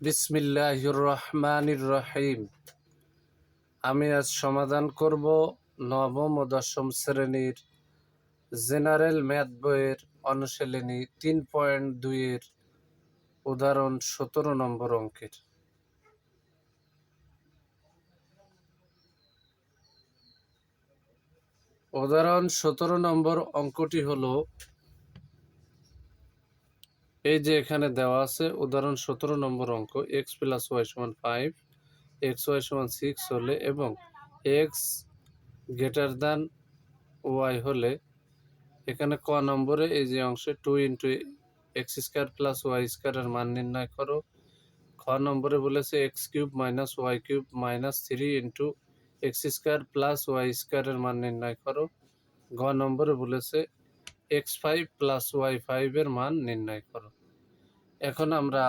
বিসমিল্লাহির রহিম আমি আজ সমাধান করব নবম ও দশম শ্রেণির জেনারেল ম্যাথ বইয়ের অনুশীলনী তিন পয়েন্ট দুইয়ের উদাহরণ সতেরো নম্বর অঙ্কের। উদাহরণ সতেরো নম্বর অঙ্কটি হলো এই যে এখানে দেওয়া আছে, উদাহরণ সতেরো নম্বর অঙ্ক এক্স প্লাস ওয়াই সমান ফাইভ এক্স ওয়াই সমান সিক্স হলে এবং এক্স গ্রেটার দ্যান ওয়াই হলে এখানে ক নম্বরে এই যে অংশে two into X square plus Y স্কোয়ারের মান নির্ণয় করো। খ নম্বরে বলেছে X cube minus Y cube minus three into X square plus Y স্কোয়ারের মান নির্ণয় করো। গ নম্বরে বলেছে এক্স ফাইভ প্লাস ওয়াই ফাইভের মান নির্ণয় করো। এখন আমরা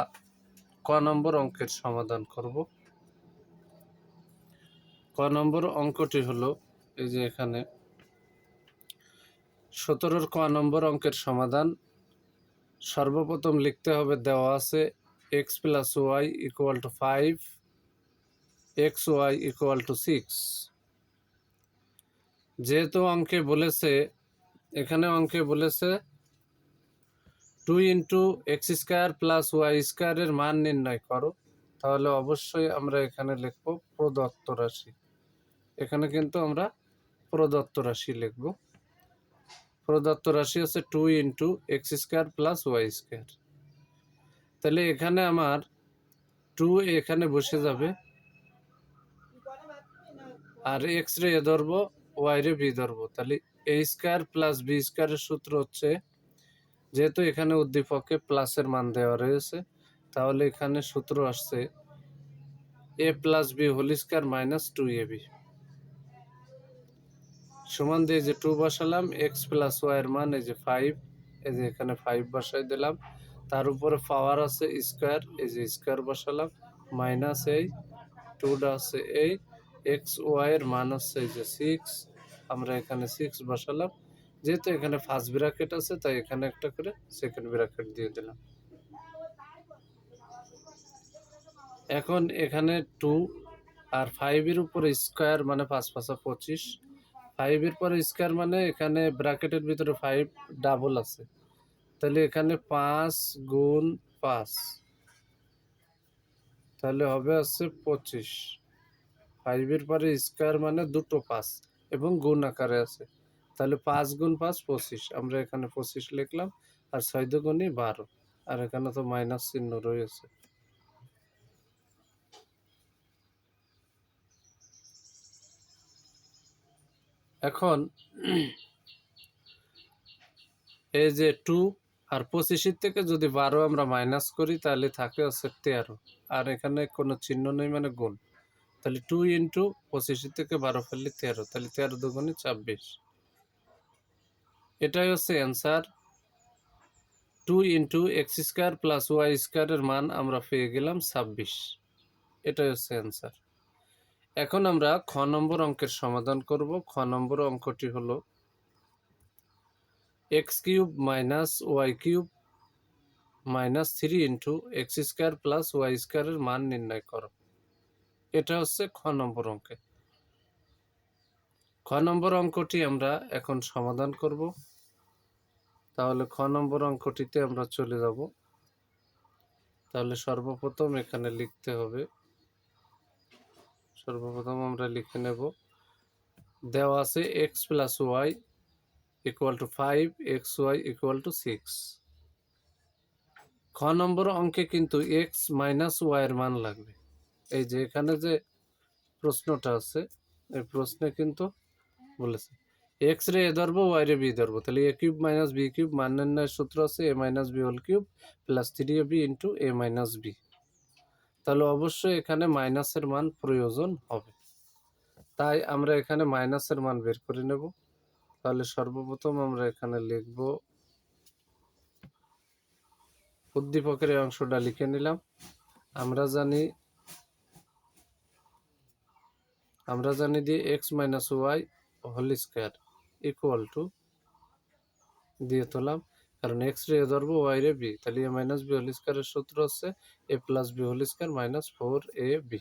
ক নম্বর অঙ্কের সমাধান করব। ক নম্বর অঙ্কটি হলো, এই যে এখানে। সতেরোর ক নম্বর অঙ্কের সমাধান। সর্বপ্রথম লিখতে হবে দেওয়া আছে X plus Y equal to five X Y equal to six যেহেতু অঙ্কে বলেছে এখানে অঙ্কে বলেছে two into X square plus Y স্কোয়ারের মান নির্ণয় করো। তাহলে অবশ্যই আমরা এখানে লিখব প্রদত্ত রাশি। এখানে কিন্তু আমরা প্রদত্ত রাশি লিখব। প্রদত্ত রাশি হচ্ছে two into X square plus Y square তাহলে এখানে আমার টু এখানে বসে যাবে। আর এক্স রে ধরবো ওয়াই রে বি ধরবো। তাহলে এ স্কোয়ার প্লাস বি স্কোয়ারের সূত্র হচ্ছে, যেহেতু এখানে উদ্দীপকে প্লাসের মান দেওয়া রয়েছে, তাহলে এখানে সূত্র আসছে A plus B whole square minus two A B সমান দিয়ে যে টু বসালাম এক্স প্লাস ওয়াই এর মান, এই যে ফাইভ এই যে এখানে ফাইভ বসাই দিলাম। তার উপরে পাওয়ার আছে স্কোয়ার এই যে স্কোয়ার বসালাম মাইনাস এই টুটা আছে এই এক্স ওয়াইয়ের মান হচ্ছে এই যে সিক্স আমরা এখানে সিক্স বসালাম। যেহেতু এখানে ফার্স্ট ব্র্যাকেট আছে, তাই এখানে একটা করে সেকেন্ড ব্র্যাকেট দিয়ে দিলাম। এখন এখানে টু আর ফাইভের উপরে স্কোয়ার মানে পাঁচ পাঁচা পঁচিশ। ফাইভের পরে স্কোয়ার মানে এখানে ব্র্যাকেটের ভিতরে ফাইভ ডাবল আছে। তাহলে এখানে পাঁচ গুণ পাঁচ। তাহলে হবে আছে পঁচিশ। ফাইভের পরে স্কোয়ার মানে দুটো পাঁচ। এবং গুণ আকারে আছে। তাহলে পাঁচ গুণ পাঁচ পঁচিশ। আমরা এখানে পঁচিশ লিখলাম আর ছয় দুগুণই বারো। আর এখানে তো মাইনাস চিহ্ন রয়েছে। এখন এই যে টু আর পঁচিশের থেকে যদি বারো আমরা মাইনাস করি, তাহলে থাকে হচ্ছে তেরো। আর এখানে কোনো চিহ্ন নেই মানে গুণ। তাহলে টু ইন্টু পঁচিশের থেকে বারো ফেললে তেরো, তাহলে তেরো দুগুণে ছাব্বিশ। এটাই হচ্ছে answer two into X square plus Y স্কোয়ারের মান আমরা পেয়ে গেলাম ছাব্বিশ। এটাই হচ্ছে অ্যান্সার এখন আমরা খ নম্বর অঙ্কের সমাধান করব। খ নম্বর অঙ্কটি হল X cube minus Y cube minus three into X square plus Y স্কোয়ারের মান নির্ণয় করো। এটা হচ্ছে খ নম্বর অঙ্কে। খ নম্বর অঙ্কটি আমরা এখন সমাধান করব। তাহলে খ নম্বর অঙ্কটিতে আমরা চলে যাব। তাহলে সর্বপ্রথম এখানে লিখতে হবে। সর্বপ্রথম আমরা লিখে নেব। দেওয়া আছে X plus Y equal to five X Y equal to six খ নম্বর অঙ্কে কিন্তু এক্স মাইনাস ওয়াইয়ের মান লাগবে। এই যে এখানে যে প্রশ্নটা আছে, এই প্রশ্নে কিন্তু বলেছে এক্স রে এ ধরবো ওয়াই রে বি ধরবো, তাহলে A cube minus B cube মান নির্ণয়ের সূত্র আছে A minus B whole cube plus three A B into A minus B তাহলে অবশ্যই এখানে মাইনাসের মান প্রয়োজন হবে। তাই আমরা এখানে মাইনাসের মান বের করে নেব। তাহলে সর্বপ্রথম আমরা এখানে লিখব, উদ্দীপকের অংশটা লিখে নিলাম। আমরা জানি আমরা জানি দিয়ে X minus Y whole square equal to দিয়ে তোলাম। কারণ এক্স রে ধরবো, ওয়াই রে বি। তাহলে এ মাইনাস বি হোল স্কোয়ারের সূত্র হচ্ছে A plus B whole square minus four A B.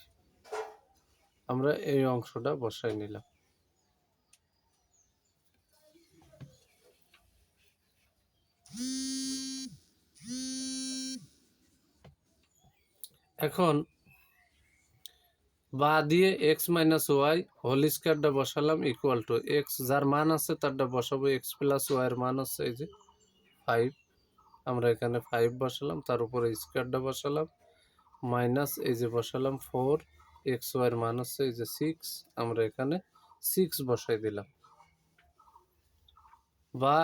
আমরা এই অংশটা বসাই নিলাম। এখন বা দিয়ে এক্স মাইনাস ওয়াই হোল স্কোয়ারটা বসালাম ইকুয়াল টু এক্স যার মান আছে তারটা বসাবো এক্স প্লাস ওয়াইয়ের মান হচ্ছে এই যে ফাইভ আমরা এখানে ফাইভ বসালাম, তার উপরে স্কোয়ারটা বসালাম মাইনাস এই যে বসালাম ফোর এক্স ওয়াইয়ের মান হচ্ছে এই যে সিক্স আমরা এখানে সিক্স বসাই দিলাম। বা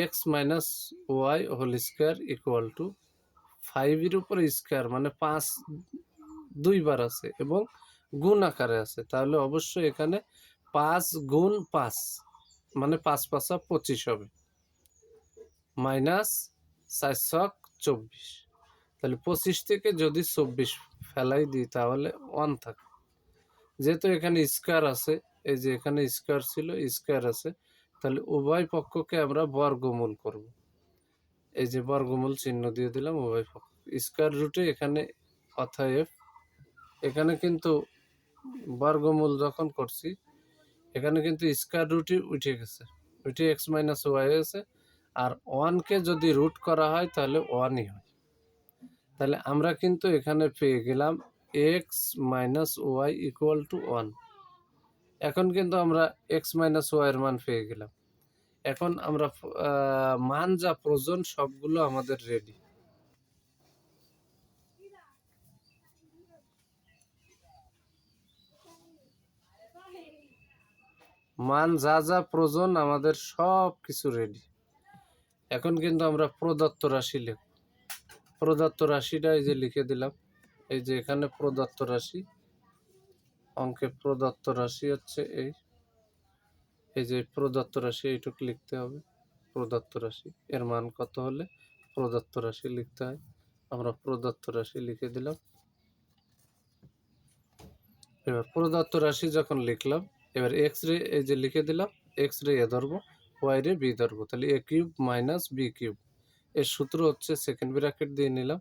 X minus Y whole square equal to ফাইভের উপরে স্কোয়ার মানে পাঁচ, দুইবার আছে এবং গুণ আকারে আছে। তাহলে অবশ্যই এখানে পাঁচ গুণ পাঁচ মানে পাঁচ পাঁচা পঁচিশ হবে। মাইনাস চারশক চব্বিশ। তাহলে পঁচিশ থেকে যদি চব্বিশ ফেলাই দিই তাহলে ওয়ান থাকে। যেহেতু এখানে স্কোয়ার আছে, এই যে এখানে স্কোয়ার ছিল, স্কোয়ার আছে, তাহলে উভয় পক্ষকে আমরা বর্গমূল করব। এই যে বর্গমূল চিহ্ন দিয়ে দিলাম, উভয় পক্ষ স্কোয়ার রুটে এখানে অতএব এখানে কিন্তু বর্গমূল যখন করছি, এখানে কিন্তু স্কোয়ার রুটই উঠে গেছে। উঠে এক্স মাইনাস ওয়াই হয়েছে আর ওয়ানকে যদি রুট করা হয়, তাহলে ওয়ানই হয়। তাহলে আমরা কিন্তু এখানে পেয়ে গেলাম X minus Y equal to one এখন কিন্তু আমরা এক্স মাইনাস ওয়াইয়ের মান পেয়ে গেলাম। এখন আমরা মান যা প্রয়োজন, সবগুলো আমাদের রেডি মান, যা যা, প্রয়োজন, আমাদের সব কিছু রেডি এখন কিন্তু আমরা প্রদত্ত রাশি লিখব। প্রদত্ত রাশিটা এই যে লিখে দিলাম। এই যে এখানে প্রদত্ত রাশি, অঙ্কে প্রদত্ত রাশি হচ্ছে এই। এই যে প্রদত্ত রাশি, এইটুকু লিখতে হবে। প্রদত্ত রাশি, এর মান কত হলে প্রদত্ত রাশি লিখতে হয়? আমরা প্রদত্ত রাশি লিখে দিলাম। এবার প্রদত্ত রাশি যখন লিখলাম এবার এক্স রে এই যে লিখে দিলাম এক্স রে এ ধরবো ওয়াই রে বি ধরবো, তাহলে A cube minus B cube এর সূত্র হচ্ছে সেকেন্ড ব্র্যাকেট দিয়ে নিলাম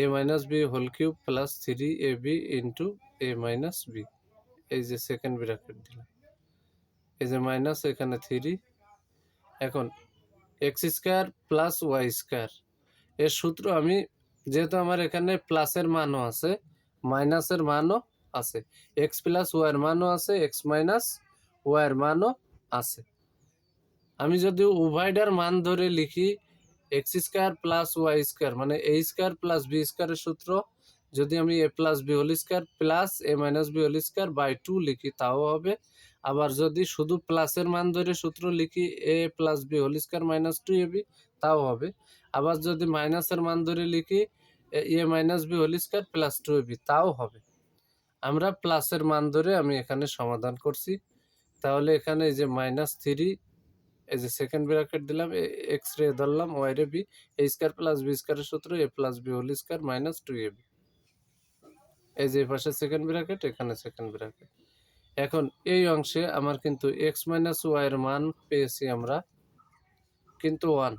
A minus B whole cube plus three A B into A minus B এই যে সেকেন্ড ব্র্যাকেট দিলাম। এই যে মাইনাস এখানে থ্রি এখন X square plus Y square এর সূত্র আমি, যেহেতু আমার এখানে প্লাসের মানও আছে মাইনাসের মানও আছে। এক্স প্লাস ওয়াইয়ের মানও আছে এক্স মাইনাস ওয়াইয়ের মানও আছে। আমি যদি উভয়টার মান ধরে লিখি X square plus Y square মানে এ স্কোয়ার প্লাস বি স্কোয়ারের সূত্র, যদি আমি A plus B whole square plus A minus B whole square by two লিখি, তাও হবে। আবার যদি শুধু প্লাসের মান ধরে সূত্র লিখি A plus B whole square minus two A B তাও হবে। আবার যদি মাইনাসের মান ধরে লিখি A minus B whole square plus two A B তাও হবে। আমরা প্লাসের মান ধরে আমি এখানে সমাধান করছি। তাহলে এখানে এই যে মাইনাস থ্রি এই যে সেকেন্ড ব্র্যাকেট দিলাম এক্স রে ধরলাম ওয়াই রে B A square plus B স্কোয়ারের সূত্র A plus B whole square minus two A B এই যে পাশে সেকেন্ড ব্র্যাকেট এখানে সেকেন্ড ব্র্যাকেট এখন এই অংশে আমার কিন্তু এক্স মাইনাস ওয়াই এর মান পেয়েছি আমরা, কিন্তু ওয়ান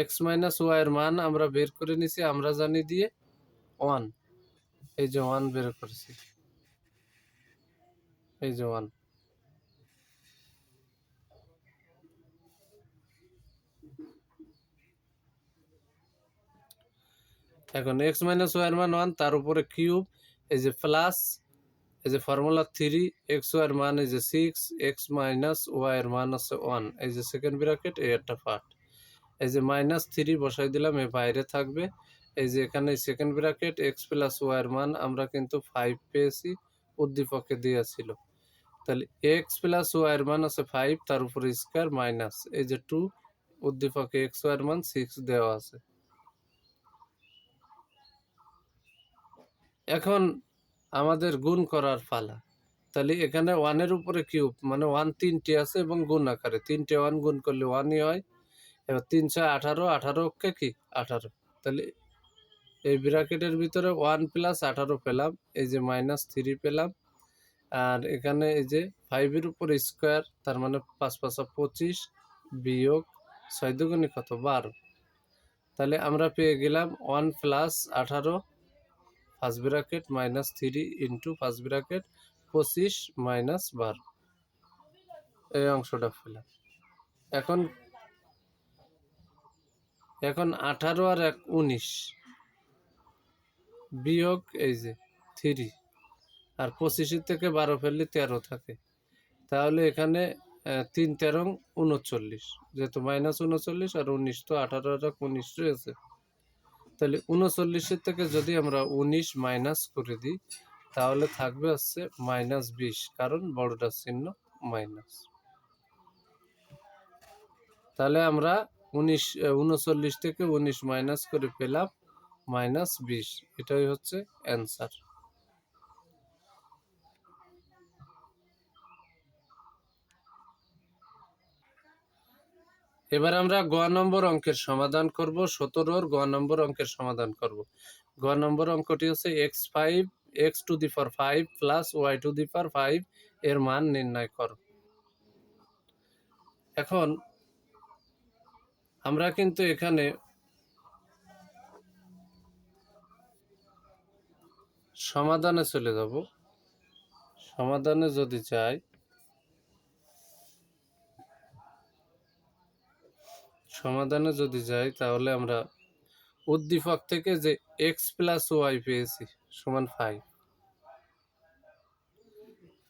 এক্স মাইনাস ওয়াই এর মান আমরা বের করে নিছি, আমরা জানি দিয়ে ওয়ান এই যে ওয়ান বের করেছি। এই যে ওয়ান এখন এক্স মাইনাস ওয়াই এর মান ওয়ান তার উপরে কিউব এই যে প্লাস এই যে ফর্মুলা থ্রি এক্স ওয়াই এর মান এই যে সিক্স এক্স মাইনাস ওয়াই এর মান আছে ওয়ান এই যে সেকেন্ড ব্র্যাকেট এই একটা পার্ট এই যে মাইনাস থ্রি বসাই দিলাম, এ বাইরে থাকবে। এই যে এখানে second bracket X plus Y এর মান আমরা কিন্তু ফাইভ পেয়েছি, উদ্দীপকে দিয়েছিল। তাহলে এক্স প্লাস ওয়াই এর মান আছে ফাইভ তার উপরে স্কোয়ার মাইনাস এই যে টু উদ্দীপকে এক্স ওয়াই এর মান সিক্স দেওয়া আছে। এখন আমাদের গুণ করার পালা। তাহলে এখানে ওয়ানের উপরে কিউব মানে ওয়ান তিনটে আছে এবং গুণ আকারে। তিনটে ওয়ান গুণ করলে ওয়ানই হয়। এবার তিন ছয় আঠারো আঠারো কে কি? আঠারো। তাহলে এই ব্র্যাকেটের ভিতরে ওয়ান প্লাস আঠারো পেলাম, এই যে মাইনাস থ্রি পেলাম, আর এখানে এই যে ফাইভের উপর স্কোয়ার তার মানে পাঁচ পাঁচা পঁচিশ বিয়োগ ছয় দুগুণে কত? বারো। তাহলে আমরা পেয়ে গেলাম ওয়ান প্লাস আঠারো first bracket minus three into first bracket পঁচিশ মাইনাস বারো। এই অংশটা পেলাম। এখন এখন আঠারো আর এক উনিশ। বিয়োগ, এই যে, থ্রি। আর পঁচিশের থেকে বারো ফেললে তেরো থাকে। তাহলে এখানে তিন তেরো উনচল্লিশ। যেহেতু মাইনাস উনচল্লিশ আর উনিশ, তো আঠারো এক উনিশ রয়েছে। তাহলে উনচল্লিশের থেকে যদি আমরা উনিশ মাইনাস করে দিই, তাহলে থাকবে হচ্ছে মাইনাস বিশ, কারণ বড়টার চিহ্ন মাইনাস। তাহলে আমরা উনিশ উনচল্লিশ থেকে উনিশ মাইনাস করে পেলাম মাইনাস বিশ, এটাই হচ্ছে অ্যান্সার। এবার আমরা গ নম্বর অঙ্কের সমাধান করব, সতেরোর গ নম্বর অঙ্কের সমাধান করব। গ নম্বর অঙ্কটি হচ্ছে X five, X to the power five plus Y to the power five, এর মান নির্ণয় করো। এখন আমরা কিন্তু এখানে সমাধানে চলে যাব। সমাধানে যদি যাই, সমাধানে যদি যাই, তাহলে আমরা উদ্দীপক থেকে যে এক্স প্লাস ওয়াই পেয়েছি, সমান ফাইভ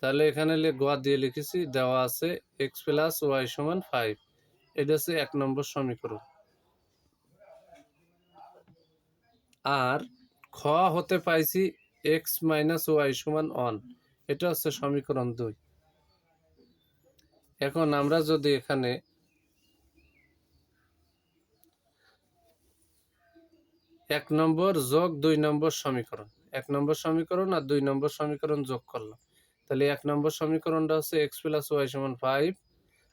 তাহলে এখানে গোয়া দিয়ে লিখেছি, দেওয়া আছে এক্স প্লাস ওয়াই সমান ফাইভ এটা হচ্ছে এক নম্বর সমীকরণ। আর খ হতে পাইছি এক্স মাইনাস ওয়াই সমান ওয়ান এটা হচ্ছে সমীকরণ দুই। এখন আমরা যদি এখানে এক নম্বর যোগ দুই নম্বর সমীকরণ, এক নম্বর সমীকরণ আর দুই নম্বর সমীকরণ যোগ করলাম। তাহলে এক নম্বর সমীকরণটা হচ্ছে এক্স প্লাস ওয়াই সমান ফাইভ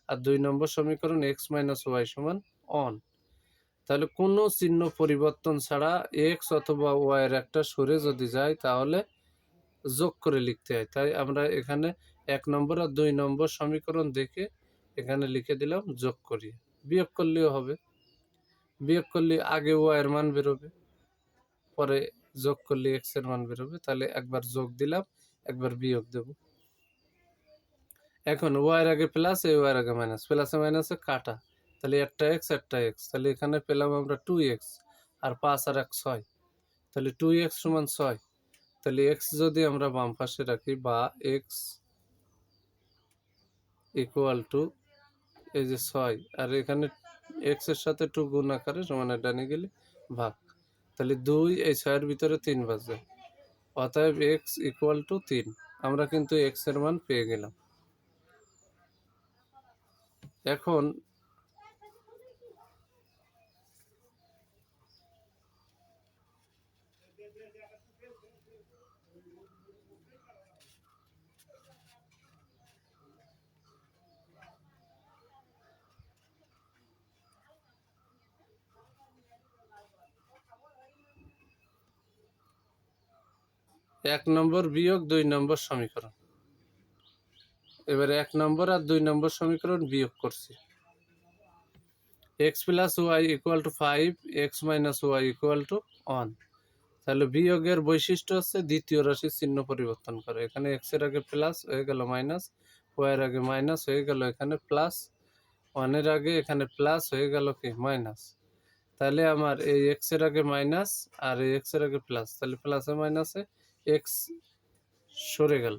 আর দুই নম্বর সমীকরণ এক্স মাইনাস ওয়াই সমান অন তাহলে কোনো চিহ্ন পরিবর্তন ছাড়া এক্স অথবা ওয়াইয়ের একটা সরে যদি যায়, তাহলে যোগ করে লিখতে হয়। তাই আমরা এখানে এক নম্বর আর দুই নম্বর সমীকরণ দেখে এখানে লিখে দিলাম যোগ করি। বিয়োগ করলেও হবে। বিয়োগ করলে আগে ওয়াইয়ের মান বেরোবে, পরে যোগ করলে এক্সের মান বেরোবে। তাহলে একবার যোগ দিলাম, একবার বিয়োগ দেব। এখন ওয়াইয়ের আগে প্লাস এই ওয়াই এর আগে মাইনাস প্লাসে মাইনাসে কাটা। তাহলে একটা এক্স একটা এক্স তাহলে এখানে পেলাম আমরা টু এক্স আর পাঁচ আর এক ছয়। তাহলে টু এক্স সমান ছয়। তাহলে এক্স যদি আমরা বাম পাশে রাখি বা এক্স ইকুয়াল টু এই যে ছয়, আর এখানে এক্সের সাথে টু গুণ আকারে সমান ডানে গেলে ভাগ। তাহলে দুই, এই ছয়ের ভিতরে তিন বাজবে অতএব এক্স ইকুয়াল টু তিন। আমরা কিন্তু এক্সের মান পেয়ে গেলাম। এখন এক নম্বর বিয়োগ, দুই নম্বর সমীকরণ। এবারে এক নম্বর আর দুই নম্বর সমীকরণ বিয়োগ করছি। X plus Y equal to five, X minus Y equal to one. তাহলে বিয়োগের বৈশিষ্ট্য হচ্ছে দ্বিতীয় রাশির চিহ্ন পরিবর্তন করে। এখানে এক্সের আগে প্লাস হয়ে গেল মাইনাস, ওয়াই এর আগে মাইনাস হয়ে গেল এখানে প্লাস ওয়ানের আগে এখানে প্লাস হয়ে গেল কি মাইনাস। তাহলে আমার এই এক্সের আগে মাইনাস আর এই এক্সের আগে প্লাস, তাহলে প্লাসে মাইনাসে এক্স সরে গেল।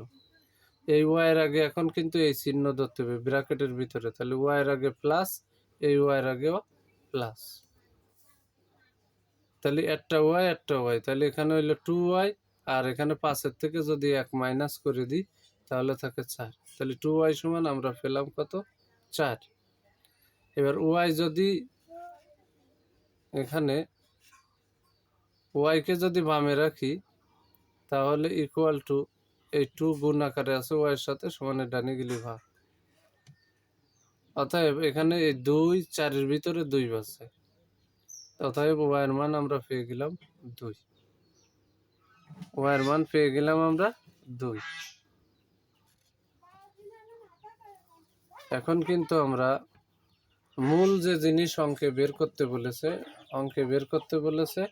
এই ওয়াইয়ের আগে এখন কিন্তু এই চিহ্ন ধরতে হবে ব্র্যাকেটের ভিতরে। তাহলে ওয়াইয়ের আগে প্লাস এই ওয়াইয়ের আগেও প্লাস তাহলে একটা ওয়াই একটা ওয়াই তাহলে এখানে হইল টু ওয়াই আর এখানে পাঁচের থেকে যদি এক মাইনাস করে দিই, তাহলে থাকে চার। তাহলে টু ওয়াই সমান আমরা পেলাম কত? চার। এবার ওয়াই যদি এখানে ওয়াইকে যদি বামে রাখি তাহলে ইকুয়াল টু এই টু গুণ আকারে আছে ওয়াইয়ের সাথে সমানে ডানে গেলে ভাগ। অতএব এখানে এই দুই চারের ভিতরে দুই বাজছে। অতএব ওয়াইয়ের মান আমরা পেয়ে গেলাম দুই। ওয়াইয়ের মান পেয়ে গেলাম আমরা দুই। এখন কিন্তু আমরা মূল যে জিনিস অঙ্কে বের করতে বলেছে, অঙ্কে বের করতে বলেছে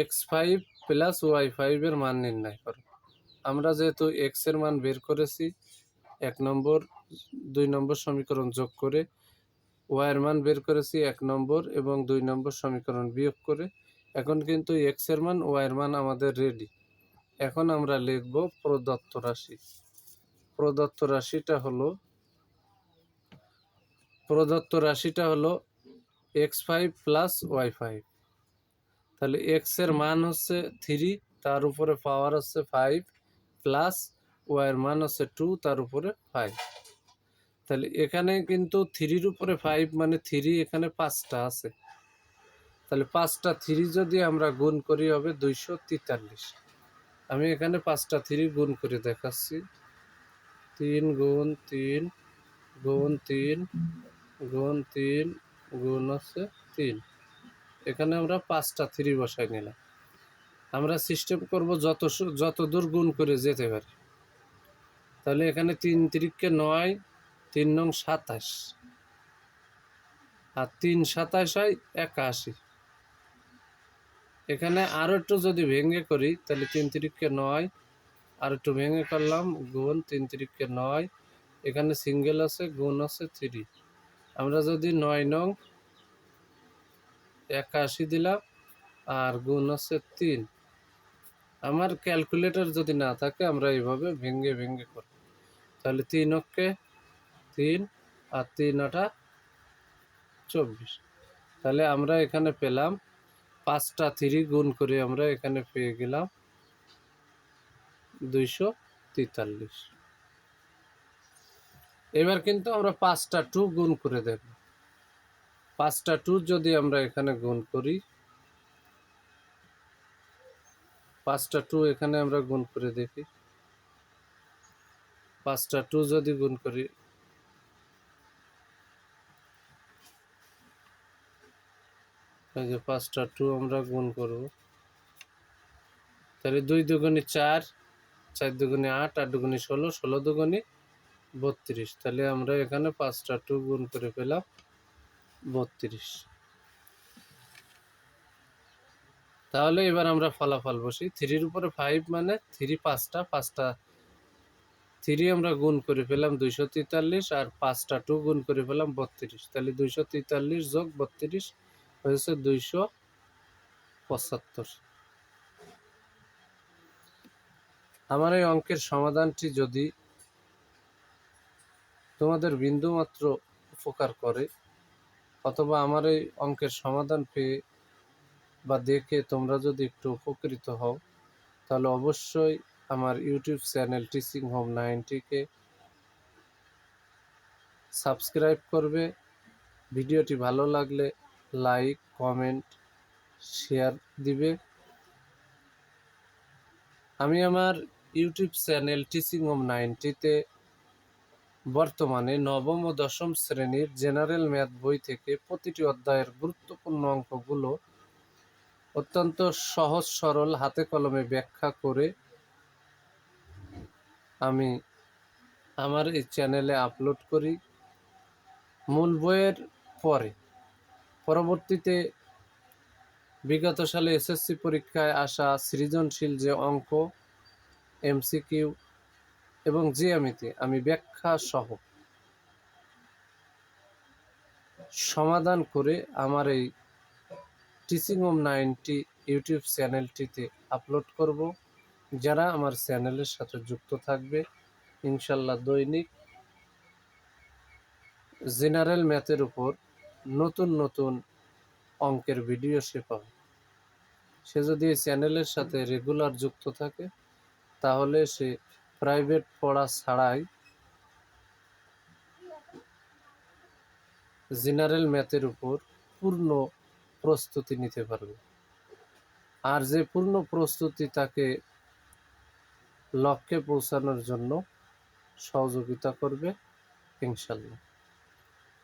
এক্স ফাইভ প্লাস ওয়াই ফাইভের মান নির্ণয় করো। আমরা যেহেতু এক্সের মান বের করেছি, এক নম্বর, দুই নম্বর সমীকরণ যোগ করে ওয়াই এর মান বের করেছি এক নম্বর এবং দুই নম্বর সমীকরণ বিয়োগ করে, এখন কিন্তু এক্সের মান ওয়াই এর মান আমাদের রেডি এখন আমরা লিখব প্রদত্ত রাশি। প্রদত্ত রাশিটা হলো, প্রদত্ত রাশিটা হলো X five plus Y five তাহলে এক্সের মান হচ্ছে থ্রি তার উপরে পাওয়ার হচ্ছে ফাইভ প্লাস ওয়াই এর মান হচ্ছে টু তার উপরে ফাইভ তাহলে এখানে কিন্তু থ্রির উপরে ফাইভ মানে থ্রি এখানে পাঁচটা আছে। তাহলে পাঁচটা থ্রি যদি আমরা গুণ করি হবে দুইশো তেতাল্লিশ। আমি এখানে পাঁচটা থ্রি গুণ করে দেখাচ্ছি। তিন গুণ তিন গুণ তিন গুণ তিন গুণ হচ্ছে তিন। এখানে আমরা পাঁচটা থ্রি বসাই নিলাম। আমরা সিস্টেম করব যত যত দূর গুণ করে যেতে পারি। তাহলে এখানে তিন তিরিককে নয়, তিন নং সাতাশ। আর তিন সাতাশ হয় একাশি। এখানে আরও একটু যদি ভেঙে করি, তাহলে তিন তিরিককে নয়। আর একটু ভেঙে করলাম, গুণ তিন তিরিককে নয়। এখানে সিঙ্গেল আছে, গুণ আছে থ্রি। আমরা যদি নয় নং একাশি দিলাম, আর গুণ হচ্ছে তিন। আমার ক্যালকুলেটর যদি না থাকে, আমরা এইভাবে ভেঙ্গে ভেঙ্গে করব তাহলে তিন অক্ষে তিন, আর তিন আটা চব্বিশ। তাহলে আমরা এখানে পেলাম পাঁচটা থ্রি গুণ করে আমরা এখানে পেয়ে গেলাম দুইশো তেতাল্লিশ। এবার কিন্তু আমরা পাঁচটা টু গুণ করে দেব পাঁচটা টু যদি আমরা এখানে গুণ করি, পাঁচটা টু এখানে আমরা গুণ করে দেখি। পাঁচটা টু যদি গুণ করি যে পাঁচটা টু আমরা গুণ করব। তাহলে দুই দুগুণে চার চার দুগুণে আট আট দুগুণে ষোলো ষোলো দুগুণে বত্রিশ। তাহলে আমরা এখানে পাঁচটা টু গুণ করে পেলাম। বত্রিশ। তাহলে এবার আমরা ফলাফল বসি। থ্রির উপরে ফাইভ মানে থ্রি পাঁচটা পাঁচটা থ্রি আমরা গুণ করে ফেলাম দুইশো তেতাল্লিশ আর পাঁচটা টু গুণ করে পেলাম বত্রিশ। তাহলে দুইশো তেতাল্লিশ যোগ বত্রিশ হয়েছে দুইশো পঁচাত্তর। আমার এই অঙ্কের সমাধানটি যদি তোমাদের বিন্দুমাত্র উপকার করে অথবা আমার এই অঙ্কের সমাধান পেয়ে বা দেখে তোমরা যদি একটু উপকৃত হও, তাহলে অবশ্যই আমার ইউটিউব চ্যানেল টিচিং হোম নাইনটিকে সাবস্ক্রাইব করবে। ভিডিওটি ভালো লাগলে লাইক, কমেন্ট, শেয়ার দিবে। আমি আমার ইউটিউব চ্যানেল টিচিং হোম নাইনটিতে বর্তমানে নবম ও দশম শ্রেণির জেনারেল ম্যাথ বই থেকে প্রতিটি অধ্যায়ের গুরুত্বপূর্ণ অঙ্কগুলো অত্যন্ত সহজ, সরল, হাতে কলমে ব্যাখ্যা করে আমি আমার এই চ্যানেলে আপলোড করি। মূল বইয়ের পরে, পরবর্তীতে বিগত সালে এসএসসি পরীক্ষায় আসা সৃজনশীল যে অঙ্ক, এমসিকিউ এবং জিএমিতে আমি ব্যাখ্যা সহ সমাধান করে আমার এই টিচিং হোম নাইনটি ইউটিউব চ্যানেলটিতে আপলোড করব। যারা আমার চ্যানেলের সাথে যুক্ত থাকবে, ইনশাল্লাহ দৈনিক জেনারেল ম্যাথের উপর নতুন নতুন অঙ্কের ভিডিও সে পাবে। সে যদি চ্যানেলের সাথে রেগুলার যুক্ত থাকে, তাহলে সে প্রাইভেট পড়া ছাড়াই জেনারেল ম্যাথের উপর পূর্ণ প্রস্তুতি নিতে পারবে। আর যে পূর্ণ প্রস্তুতি তাকে লক্ষ্যে পৌঁছানোর জন্য সহযোগিতা করবে ইনশাল্লাহ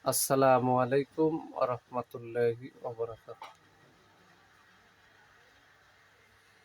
আসসালামু আলাইকুম আ রহমতুল্লাহি